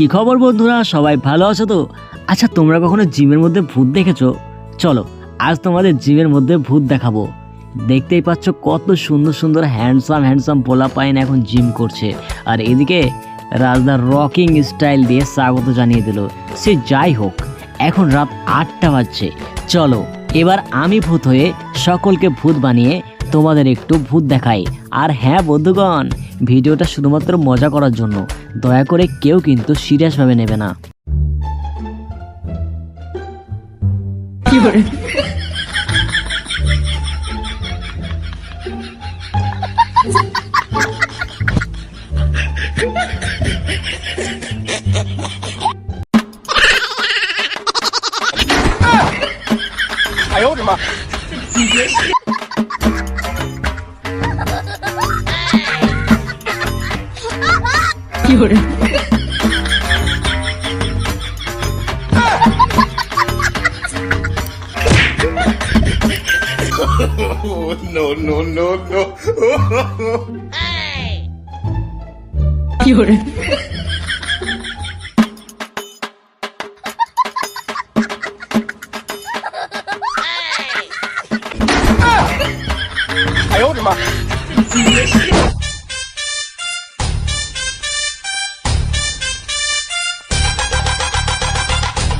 কি খবর বন্ধুরা? সবাই ভালো আছো তো? আচ্ছা তোমরা কখনো জিমের মধ্যে ভূত দেখেছ? চলো, আজ তোমাদের জিমের মধ্যে ভূত দেখাবো। দেখতেই পাচ্ছ কত সুন্দর সুন্দর হ্যান্ডসাম হ্যান্ডসাম পোলা পাইন এখন জিম করছে। আর এদিকে রাজদার রকিং স্টাইল দিয়ে স্বাগত জানিয়ে দিল। সে যাই হোক, এখন রাত আটটা বাজছে। চলো, এবার আমি ভূত হয়ে সকলকে ভূত বানিয়ে তোমাদের একটু ভূত দেখাই। আর হ্যাঁ বন্ধুগণ ভিডিওটা শুধুমাত্র মজা করার জন্য। দয়া করে কেউ কিন্তু সিরিয়াসভাবে নেবে না। Oh, no, no, no, no. I owed him